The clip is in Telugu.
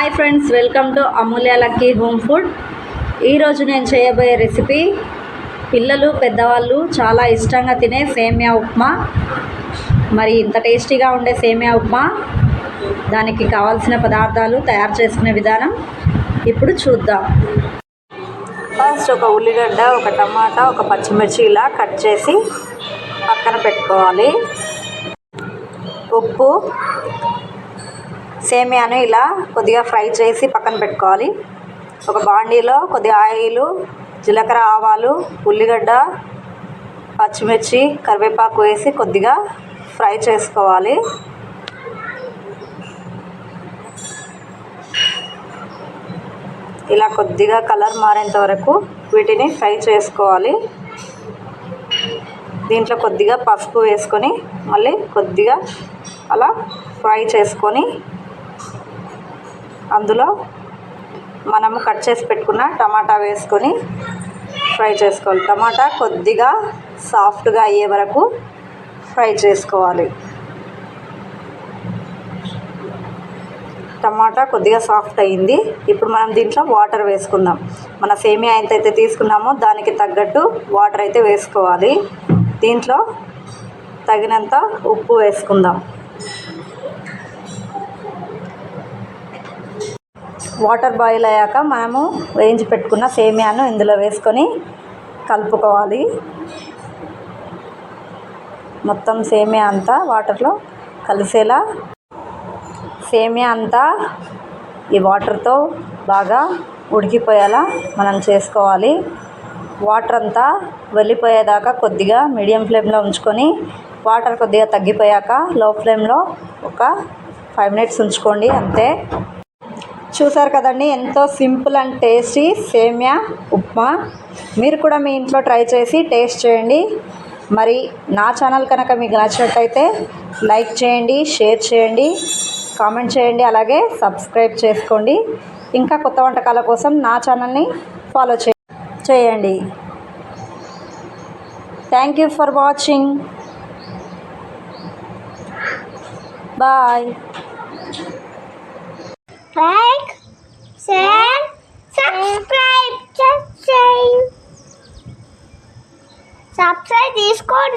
Hi friends welcome to Amulya lucky home food ఈరోజు నేను చేయబోయే రెసిపీ పిల్లలు పెద్దవాళ్ళు చాలా ఇష్టంగా తినే సేమియా ఉప్మా. మరి ఇంత టేస్టీగా ఉండే సేమియా ఉప్మా. దానికి కావాల్సిన పదార్థాలు తయారు చేసుకునే విధానం ఇప్పుడు చూద్దాం. ఫస్ట్ ఒక ఉల్లిగడ్డ ఒక టమాటా ఒక పచ్చిమిర్చి ఇలా కట్ చేసి పక్కన పెట్టుకోవాలి. ఉప్పు సేమియాను ఇలా కొద్దిగా ఫ్రై చేసి పక్కన పెట్టుకోవాలి. ఒక బాండీలో కొద్దిగా ఆయిల్ జీలకర్ర ఆవాలు ఉల్లిగడ్డ పచ్చిమిర్చి కరివేపాకు వేసి కొద్దిగా ఫ్రై చేసుకోవాలి. ఇలా కొద్దిగా కలర్ మారేంత వరకు వీటిని ఫ్రై చేసుకోవాలి. దీంట్లో కొద్దిగా పసుపు వేసుకొని మళ్ళీ కొద్దిగా అలా ఫ్రై చేసుకొని అందులో మనము కట్ చేసి పెట్టుకున్న టమాటా వేసుకొని ఫ్రై చేసుకోవాలి. టమాటా కొద్దిగా సాఫ్ట్గా అయ్యే వరకు ఫ్రై చేసుకోవాలి. టమాటా కొద్దిగా సాఫ్ట్ అయ్యింది ఇప్పుడు మనం దీంట్లో వాటర్ వేసుకుందాం. మన సేమియా ఎంతైతే తీసుకున్నామో దానికి తగ్గట్టు వాటర్ అయితే వేసుకోవాలి. దీంట్లో తగినంత ఉప్పు వేసుకుందాం. వాటర్ బాయిల్ అయ్యాక మనము వేయించి పెట్టుకున్న సేమియాను ఇందులో వేసుకొని కలుపుకోవాలి. మొత్తం సేమియా అంతా వాటర్లో కలిసేలా సేమియా అంతా ఈ వాటర్తో బాగా ఉడికిపోయేలా మనం చేసుకోవాలి. వాటర్ అంతా వెళ్ళిపోయేదాకా కొద్దిగా మీడియం ఫ్లేమ్లో ఉంచుకొని వాటర్ కొద్దిగా తగ్గిపోయాక లో ఫ్లేమ్లో ఒక ఫైవ్ మినిట్స్ ఉంచుకోండి అంతే. చూసారు కదండి ఎంతో సింపుల్ అండ్ టేస్టీ సేమియా ఉప్మా. మీరు కూడా మీ ఇంట్లో ట్రై చేసి టేస్ట్ చేయండి. మరి నా ఛానల్ కనుక మీకు నచ్చినట్టయితే లైక్ చేయండి షేర్ చేయండి కామెంట్ చేయండి అలాగే సబ్స్క్రైబ్ చేసుకోండి. ఇంకా కొత్త వంటకాల కోసం నా ఛానల్ని ఫాలో చే చేయండి. Thank you for watching bye like, share, subscribe. Subscribe. Subscribe this subscribe